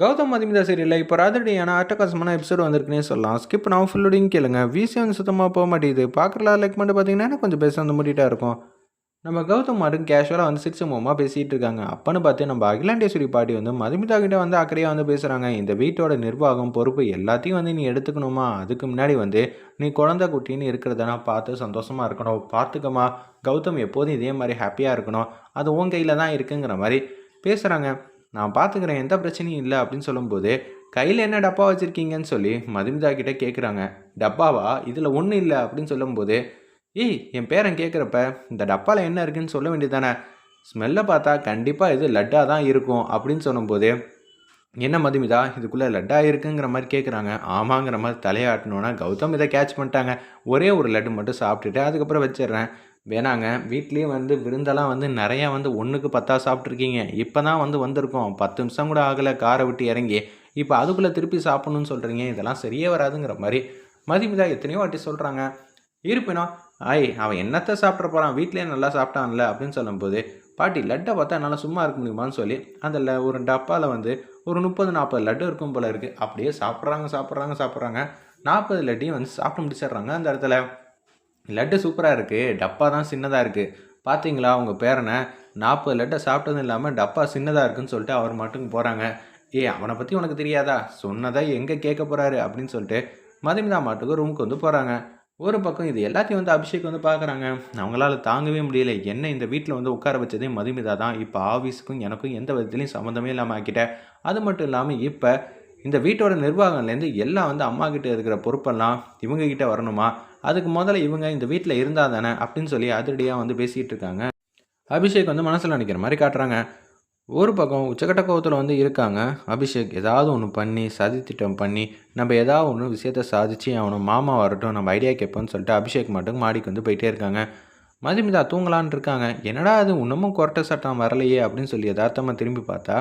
கௌதம் மதிமிதா சீரியலில் இப்போ ராதிரியான அட்டகாசமான எபிசோட் வந்திருக்குன்னே சொல்லலாம். ஸ்கிப் நான் ஃபுல்லோடையும் கேளுங்க. விசி வந்து சுத்தமாக போக மாட்டேங்குது. பார்க்குறலாம் லைக் மட்டும் பார்த்தீங்கன்னா கொஞ்சம் பேச வந்து மூடிட்டா இருக்கும். நம்ம கௌதம் மட்டும் கேஷுவலாக வந்து சிக்ஸ் மூமாக பேசிகிட்டு இருக்காங்க. அப்பன்னு பார்த்து நம்ம அகிலாண்டேஸ்வரி பாட்டி வந்து மதுமிதா கிட்ட வந்து அக்கறையாக வந்து பேசுகிறாங்க இந்த வீட்டோட நிர்வாகம் பொறுப்பு எல்லாத்தையும் வந்து நீ எடுத்துக்கணுமா? அதுக்கு முன்னாடி வந்து நீ குழந்தை குட்டின்னு இருக்கிறதனா பார்த்து சந்தோஷமாக இருக்கணும். பார்த்துக்கமா கௌதம் எப்போதும் இதே மாதிரி ஹாப்பியாக இருக்கணும். அது உன் கையில் தான் இருக்குங்கிற மாதிரி பேசுகிறாங்க நான் பார்த்துக்கிறேன் எந்த பிரச்சனையும் இல்லை அப்படின்னு சொல்லும்போது கையில் என்ன டப்பா வச்சுருக்கீங்கன்னு சொல்லி மதுமிதா கிட்டே கேட்குறாங்க டப்பாவா? இதில் ஒன்றும் இல்லை. அப்படின்னு சொல்லும்போது ஏய் என் பேரன் கேட்குறப்ப இந்த டப்பாவில் என்ன இருக்குன்னு சொல்ல வேண்டியதானே ஸ்மெல்லை பார்த்தா கண்டிப்பாக இது லட்டாக தான் இருக்கும். அப்படின்னு சொல்லும்போது என்ன மதுமிதா இதுக்குள்ளே லட்டாக இருக்குங்கிற மாதிரி கேட்குறாங்க ஆமாங்கிற மாதிரி தலையாட்டணுன்னா கௌதம் இதை கேட்ச் பண்ணிட்டாங்க. ஒரே ஒரு லட்டு மட்டும் சாப்பிட்டுட்டு அதுக்கப்புறம் வச்சிடுறேன். வேணாங்க. வீட்லேயே வந்து விருந்தெல்லாம் வந்து நிறையா வந்து ஒன்றுக்கு பத்தா சாப்பிட்ருக்கீங்க இப்போ தான் வந்து வந்திருக்கோம். பத்து நிமிஷம் கூட ஆகலை. காரை விட்டு இறங்கி. இப்போ அதுக்குள்ளே திருப்பி சாப்பிட்ணுன்னு சொல்கிறீங்க இதெல்லாம் சரியே வராதுங்கிற மாதிரி மதிமிதா எத்தனையோ வாட்டி சொல்கிறாங்க இருப்பினும் ஐய் அவன் என்னத்தை சாப்பிட்ற போகிறான் வீட்லேயே நல்லா சாப்பிட்டான்ல? அப்படின்னு சொல்லும்போது பாட்டி லட்டை பார்த்தா என்னால் சும்மா இருக்க முடியுமான்னு சொல்லி அந்த ஒரு டப்பாவில் வந்து ஒரு முப்பது நாற்பது லட்டு இருக்கும் போல இருக்குது அப்படியே சாப்பிட்றாங்க சாப்பிட்றாங்க சாப்பிட்றாங்க. நாற்பது லட்டையும் வந்து சாப்பிட்டு முடிச்சிடுறாங்க அந்த இடத்துல. லட்டு சூப்பராக இருக்குது டப்பா தான் சின்னதாக இருக்குது பார்த்தீங்களா உங்கள் பேரனை நாற்பது லட்டை சாப்பிட்டதும் இல்லாமல் டப்பா சின்னதாக இருக்குன்னு சொல்லிட்டு அவர் மட்டும் போகிறாங்க ஏ அவனை பற்றி உனக்கு தெரியாதா? சொன்னதை எங்கே கேட்க போகிறாரு அப்படின்னு சொல்லிட்டு மதுமிதா மாட்டுக்கு ரூமுக்கு வந்து போகிறாங்க ஒரு பக்கம் இது எல்லாத்தையும் வந்து அபிஷேக் வந்து பார்க்குறாங்க அவங்களால தாங்கவே முடியல. என்ன இந்த வீட்டில் வந்து உட்கார வச்சதே மதுமிதா தான். இப்போ ஆஃபீஸுக்கும் எனக்கும் எந்த விதத்துலையும் சம்மந்தமே இல்லாமல் ஆக்கிட்டேன் அது மட்டும் இல்லாமல் இப்போ இந்த வீட்டோட நிர்வாகம்லேருந்து எல்லாம் வந்து அம்மா கிட்டே இருக்கிற பொறுப்பெல்லாம் இவங்க கிட்டே வரணுமா? அதுக்கு முதல்ல இவங்க இந்த வீட்டில் இருந்தால் தானே அப்படின்னு சொல்லி அதிரடியாக வந்து பேசிகிட்டு இருக்காங்க. அபிஷேக் வந்து மனசில் நினைக்கிற மாதிரி காட்டுறாங்க. ஒரு பக்கம் உச்சக்கட்ட கோவத்தில் வந்து இருக்காங்க. அபிஷேக் ஏதாவது ஒன்று பண்ணி சதி திட்டம் பண்ணி நம்ம ஏதாவது ஒன்று விஷயத்த சாதிச்சு அவனை மாமா வரட்டும் நம்ம ஐடியா கேட்போம்னு சொல்லிட்டு அபிஷேக் மட்டும் மாடிக்கு வந்து போயிட்டே இருக்காங்க. மதுமிதா தூங்கலான் இருக்காங்க. என்னடா அது இன்னமும் கொரட்டை சட்டம் வரலையே அப்படின்னு சொல்லி யதார்த்தமாக திரும்பி பார்த்தா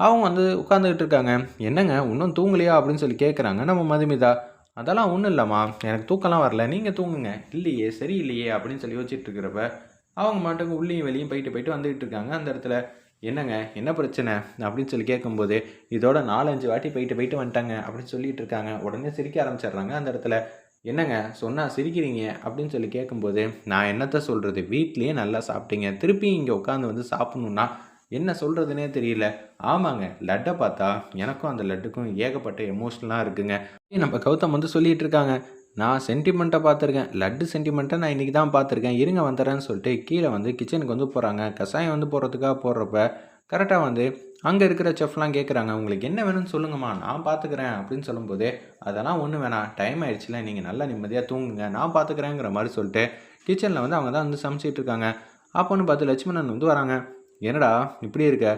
அவங்க வந்து உட்காந்துக்கிட்டு இருக்காங்க. என்னங்க இன்னும் தூங்கலையா அப்படின்னு சொல்லி கேட்குறாங்க நம்ம மதுமிதா. அதெல்லாம் ஒன்றும் இல்லைம்மா. எனக்கு தூக்கம்லாம் வரல. நீங்கள் தூங்குங்க. இல்லையே சரியில்லையே அப்படின்னு சொல்லி யோசிச்சுட்டு இருக்கிறப்ப அவங்க மாட்டுக்கு உள்ளேயும் வெளியும் போயிட்டு போயிட்டு வந்துகிட்டு இருக்காங்க. அந்த இடத்துல என்னங்க? என்ன பிரச்சனை? அப்படின்னு சொல்லி கேட்கும்போது இதோட நாலஞ்சு வாட்டி போயிட்டு போயிட்டு வந்துட்டாங்க. அப்படின்னு சொல்லிட்டு இருக்காங்க. உடனே சிரிக்க ஆரம்பிச்சிடுறாங்க. அந்த இடத்துல என்னங்க? சொன்னால் சிரிக்கிறீங்க? அப்படின்னு சொல்லி கேட்கும்போது நான் என்னத்தை சொல்கிறது வீட்லேயே நல்லா சாப்பிட்டீங்க. திருப்பி இங்கே உட்காந்து வந்து சாப்பிட்ணுன்னா என்ன சொல்கிறதுனே தெரியல. ஆமாங்க லட்டை பார்த்தா எனக்கும் அந்த லட்டுக்கும் ஏகப்பட்ட எமோஷ்னலாக இருக்குங்க. நம்ம கௌதம் வந்து சொல்லிகிட்டு இருக்காங்க. நான் சென்டிமெண்ட்டை பார்த்துருக்கேன். லட்டு சென்டிமெண்ட்டை நான் இன்றைக்கி தான் பார்த்துருக்கேன். இருங்க வந்துடுறேன்னு சொல்லிட்டு கீழே வந்து கிச்சனுக்கு வந்து போகிறாங்க கஷாயம் வந்து போகிறதுக்காக போடுறப்ப கரெக்டாக வந்து அங்கே இருக்கிற செஃப்லாம் கேட்குறாங்க உங்களுக்கு என்ன வேணும்னு சொல்லுங்கம்மா. நான் பார்த்துக்கிறேன். அப்படின்னு சொல்லும்போது அதெல்லாம் ஒன்றும் வேணாம். டைம் ஆயிடுச்சுல. நீங்கள் நல்லா நிம்மதியாக தூங்குங்க. நான் பார்த்துக்கிறேங்கிற மாதிரி சொல்லிட்டு கிச்சனில் வந்து அவங்க தான் வந்து சமைச்சிட்டு இருக்காங்க. அப்போன்னு பார்த்து லட்சுமணன் வந்து வராங்க. என்னடா இப்படி இருக்க?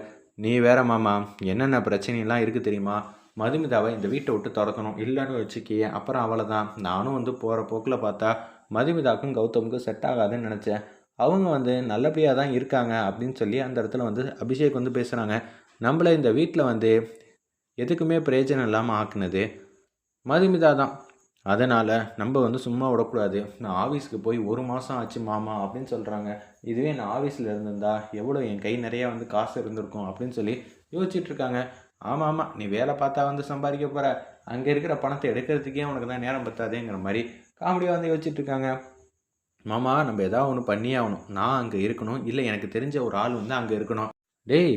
நீ வேற மாமா என்னென்ன பிரச்சனைலாம் இருக்குது தெரியுமா? மதுமிதாவை இந்த வீட்டை விட்டு துரத்தணும் இல்லைன்னு வச்சுக்கியே அப்புறம் அவளை தான் நானும் வந்து போகிற போக்கில் பார்த்தா மதுமிதாக்கும் கௌதமுக்கும் செட் ஆகாதுன்னு நினச்சேன். அவங்க வந்து நல்லபடியாக தான் இருக்காங்க அப்படின்னு சொல்லி அந்த இடத்துல வந்து அபிஷேக் வந்து பேசுகிறாங்க நம்மளை இந்த வீட்டில் வந்து எதுக்குமே பிரயோஜனம் இல்லாமல் ஆக்குனது மதுமிதா தான். அதனால் நம்ம வந்து சும்மா விடக்கூடாது. நான் ஆஃபீஸுக்கு போய் ஒரு மாதம் ஆச்சு மாமா அப்படின்னு சொல்கிறாங்க இதுவே நான் ஆஃபீஸில் இருந்திருந்தா எவ்வளோ என் கை நிறையா வந்து காசு இருந்திருக்கும் அப்படின்னு சொல்லி யோசிச்சுட்ருக்காங்க. ஆமாம் ஆமாம் நீ வேலை பார்த்தா வந்து சம்பாதிக்க போகிற அங்கே இருக்கிற பணத்தை எடுக்கிறதுக்கே உனக்கு தான் நேரம் பத்தாதேங்கிற மாதிரி காமெடியாக வந்து யோசிச்சுட்ருக்காங்க. மாமா நம்ம எதாவது ஒன்று பண்ணியே ஆகணும். நான் அங்கே இருக்கணும். இல்லை எனக்கு தெரிஞ்ச ஒரு ஆள் வந்து அங்கே இருக்கணும். டேய்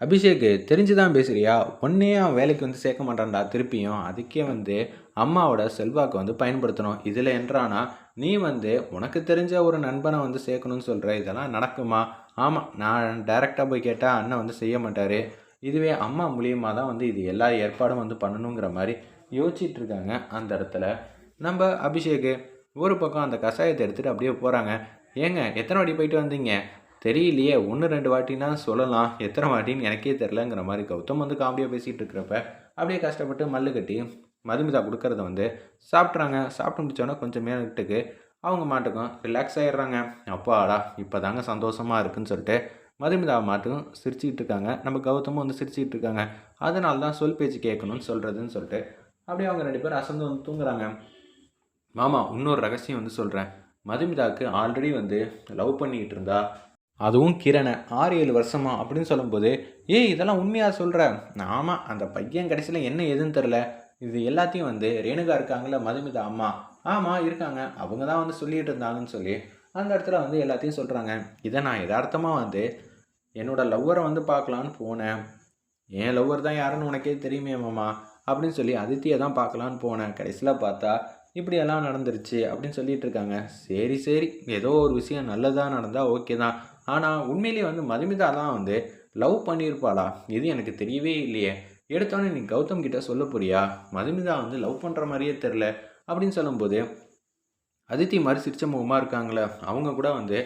அபிஷேக் தெரிஞ்சு தான் பேசுகிறியா ஒன்றே அவன் வேலைக்கு வந்து சேர்க்க மாட்டான்டா. திருப்பியும் அதுக்கே வந்து அம்மாவோட செல்வாக்கு வந்து பயன்படுத்தணும். இதில் என்றானா நீ வந்து உனக்கு தெரிஞ்ச ஒரு நண்பனை வந்து சேர்க்கணும்னு சொல்கிற இதெல்லாம் நடக்குமா? ஆமாம் நான் டைரெக்டாக போய் கேட்டால் அண்ணன் வந்து செய்ய மாட்டார். இதுவே அம்மா மூலியமாக தான் வந்து இது எல்லா ஏற்பாடும் வந்து பண்ணணுங்கிற மாதிரி யோசிச்சுட்டு இருக்காங்க அந்த இடத்துல. நம்ம அபிஷேக்கு ஒரு பக்கம் அந்த கஷாயத்தை எடுத்துகிட்டு அப்படியே போகிறாங்க ஏங்க எத்தனை வாட்டி போயிட்டு வந்தீங்க? தெரியலையே ஒன்று ரெண்டு வாட்டினா சொல்லலாம். எத்தனை வாட்டின்னு எனக்கே தெரிலங்கிற மாதிரி கௌதம் வந்து காமெடியாக பேசிகிட்டு இருக்கிறப்ப அப்படியே கஷ்டப்பட்டு மல்லு கட்டி மதுமிதா கொடுக்கறத வந்து சாப்பிட்றாங்க சாப்பிட்டு முடிச்சோன்னா கொஞ்சம் மேலிட்டுக்கு அவங்க மாட்டுக்கும் ரிலாக்ஸ் ஆகிடுறாங்க அப்பாடா இப்போ தாங்க சந்தோஷமாக இருக்குன்னு சொல்லிட்டு மதுமிதா மாட்டுக்கும் சிரிச்சுக்கிட்டு இருக்காங்க. நம்ம கௌதமும் வந்து சிரிச்சுக்கிட்டு இருக்காங்க. அதனால தான் சொல் பேச்சு கேட்கணும்னு சொல்கிறதுன்னு சொல்லிட்டு அப்படியே அவங்க ரெண்டு பேரும் அசந்து வந்து தூங்குறாங்க. மாமா இன்னொரு ரகசியம் வந்து சொல்கிறேன் மதுமிதாவுக்கு ஆல்ரெடி வந்து லவ் பண்ணிக்கிட்டு இருந்தா? அதுவும் கிரணை ஆறு ஏழு வருஷமா அப்படின்னு சொல்லும்போது ஏய் இதெல்லாம் உண்மையாக சொல்கிற ஆமாம் அந்த பையன் கடைசியில் என்ன எதுன்னு தெரில இது எல்லாத்தையும் வந்து ரேணுகா இருக்காங்களே மதுமிதா அம்மா. ஆமாம் இருக்காங்க. அவங்க தான் வந்து சொல்லிட்டு இருந்தாங்கன்னு சொல்லி அந்த இடத்துல வந்து எல்லாத்தையும் சொல்கிறாங்க இதை நான் யதார்த்தமாக வந்து என்னோடய லவ்வரை வந்து பார்க்கலான்னு போனேன். என் லவ்வர் தான் யாருன்னு உனக்கே தெரியுமே மாமா அப்படின்னு சொல்லி அதித்தியை தான் பார்க்கலான்னு போனேன். கடைசியில் பார்த்தா இப்படியெல்லாம் நடந்துருச்சு அப்படின்னு சொல்லிட்டு இருக்காங்க. சரி சரி. ஏதோ ஒரு விஷயம் நல்லதாக நடந்தால் ஓகே தான். ஆனால் உண்மையிலேயே வந்து மதுமிதா தான் வந்து லவ் பண்ணியிருப்பாளா? இது எனக்கு தெரியவே இல்லையே. எடுத்தோன்னே நீ கௌதம் கிட்ட சொல்ல போறியா? மதுமிதா வந்து லவ் பண்ணுற மாதிரியே தெரில அப்படின்னு சொல்லும்போது அதித்தி மாதிரி சிரிச்ச முகமாக இருக்காங்களே அவங்க கூட வந்து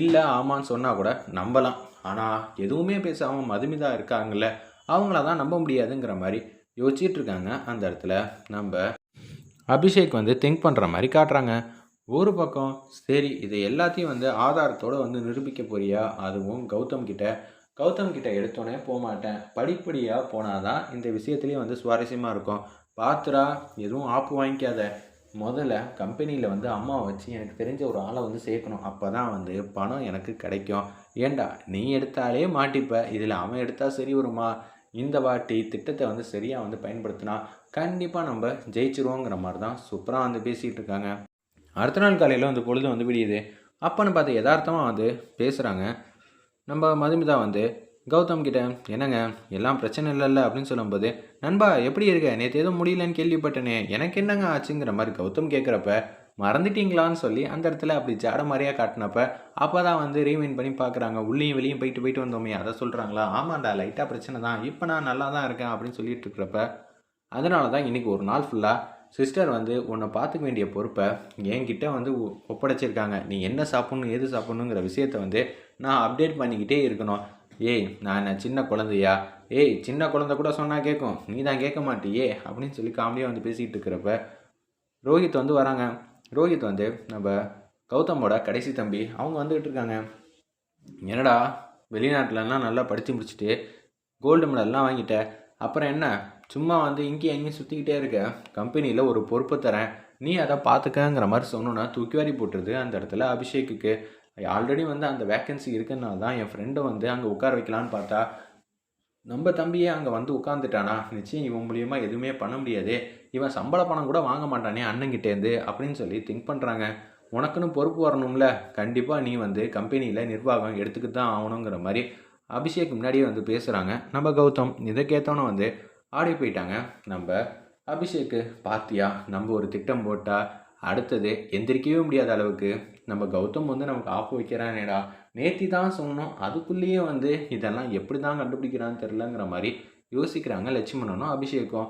இல்லை ஆமான்னு சொன்னால் கூட நம்பலாம். ஆனால் எதுவுமே பேசாமல் மதுமிதா இருக்காங்கல்ல அவங்கள தான் நம்ப முடியாதுங்கிற மாதிரி யோசிச்சுட்டு இருக்காங்க. அந்த இடத்துல நம்ம அபிஷேக் வந்து திங்க் பண்ணுற மாதிரி காட்டுறாங்க. ஒரு பக்கம் சரி இதை எல்லாத்தையும் வந்து ஆதாரத்தோடு வந்து நிரூபிக்க போறியா? அதுவும் கௌதம் கிட்ட கௌதம் கிட்ட எடுத்தோன்னே போக மாட்டேன் படிப்படியாக போனால் தான் இந்த விஷயத்துலேயும் வந்து சுவாரஸ்யமாக இருக்கும். பாத்துரா எதுவும் ஆப்பு வாங்கிக்காத. முதல்ல கம்பெனியில் வந்து அம்மாவை வச்சு எனக்கு தெரிஞ்ச ஒரு ஆளை வந்து சேர்க்கணும். அப்போ தான் வந்து பணம் எனக்கு கிடைக்கும். ஏண்டா நீ எடுத்தாலே மாட்டிப்ப. இதில் அவன் எடுத்தால் சரி வருமா? இந்த வாட்டி திட்டத்தை வந்து சரியாக வந்து பயன்படுத்தினா கண்டிப்பாக நம்ம ஜெயிச்சிருவோங்கிற மாதிரி தான் சூப்பராக வந்து பேசிகிட்டு இருக்காங்க. அடுத்த நாள் காலையில் வந்து பொழுது வந்து விடியுது. அப்போன்னு பார்த்து யதார்த்தமாக வந்து பேசுகிறாங்க நம்ம மதுமிதா வந்து கௌதம் கிட்ட என்னங்க எல்லாம் பிரச்சனை இல்லைல்ல? அப்படின்னு சொல்லும்போது நண்பா எப்படி இருக்க? நேற்று எதுவும் முடியலன்னு கேள்விப்பட்டனே. எனக்கு என்னங்க ஆச்சுங்கிற மாதிரி கௌதம் கேட்குறப்ப மறந்துட்டீங்களான்னு சொல்லி அந்த இடத்துல அப்படி ஜாட மாதிரியாக காட்டினப்ப அப்போ தான் வந்து ரீவைன் பண்ணி பார்க்குறாங்க உள்ளேயும் வெளியும் போயிட்டு போயிட்டு வந்தோமே. அதை சொல்கிறாங்களா ஆமாண்டா லைட்டாக பிரச்சனை தான். இப்போ நான் நல்லா தான் இருக்கேன். அப்படின்னு சொல்லிட்டு இருக்கிறப்ப அதனால தான் இன்றைக்கி ஒரு நாள் ஃபுல்லாக சிஸ்டர் வந்து உன்னை பார்த்துக்க வேண்டிய பொறுப்பை என்கிட்ட வந்து ஒ- ஒப்படைச்சிருக்காங்க. நீ என்ன சாப்பிட்ணும் எது சாப்பிட்ணுங்கிற விஷயத்த வந்து நான் அப்டேட் பண்ணிக்கிட்டே இருக்கணும். ஏய் நான் என்ன சின்ன குழந்தையா? ஏய் சின்ன குழந்தை கூட சொன்னால் கேட்கும் நீ தான் கேட்க மாட்டியே? அப்படின்னு சொல்லி காமெடியாக வந்து பேசிக்கிட்டு இருக்கிறப்ப ரோஹித் வந்து வராங்க. ரோஹித் வந்து நம்ம கௌதமோட கடைசி தம்பி அவங்க வந்துக்கிட்டு இருக்காங்க. என்னடா வெளிநாட்டிலலாம் நல்லா படித்து முடிச்சுட்டு கோல்டு மெடல்லாம் வாங்கிட்டேன் அப்புறம் என்ன? சும்மா வந்து இங்கேயும் எங்கேயும் சுற்றிக்கிட்டே இருக்க. கம்பெனியில் ஒரு பொறுப்பு தரேன். நீ அதை பார்த்துக்கங்கிற மாதிரி சொன்னோன்னா தூக்கி வாரி போட்டுருது அந்த இடத்துல அபிஷேக்குக்கு. ஆல்ரெடி வந்து அந்த வேக்கன்சி இருக்குன்னா தான் என் ஃப்ரெண்டை வந்து அங்கே உட்கார வைக்கலான்னு பார்த்தா நம்ம தம்பியே அங்கே வந்து உட்காந்துட்டானா நிச்சயம் இவன் மூலியமாக எதுவுமே பண்ண முடியாது. இவன் சம்பள பணம் கூட வாங்க மாட்டானே அண்ணங்கிட்டேருந்து அப்படின்னு சொல்லி திங்க் பண்ணுறாங்க உனக்குன்னு பொறுப்பு வரணும்ல. கண்டிப்பாக நீ வந்து கம்பெனியில் நிர்வாகம் எடுத்துக்கிட்டு தான் ஆகணுங்கிற மாதிரி அபிஷேக் முன்னாடியே வந்து பேசுகிறாங்க நம்ம கௌதம் இதை கேட்டோன்னே வந்து ஆடி போயிட்டாங்க. நம்ம அபிஷேக்கு பாத்தியா நம்ம ஒரு திட்டம் போட்டால் அடுத்தது எந்திரிக்கவே முடியாத அளவுக்கு நம்ம கௌதம் வந்து நமக்கு ஆப்பு வைக்கிறானேடா. நேத்தி தான் சொன்னோம் அதுக்குள்ளேயே வந்து இதெல்லாம் எப்படி தான் கண்டுபிடிக்கிறான்னு தெரிலங்கிற மாதிரி யோசிக்கிறாங்க லட்சுமணனும் அபிஷேக்கும்.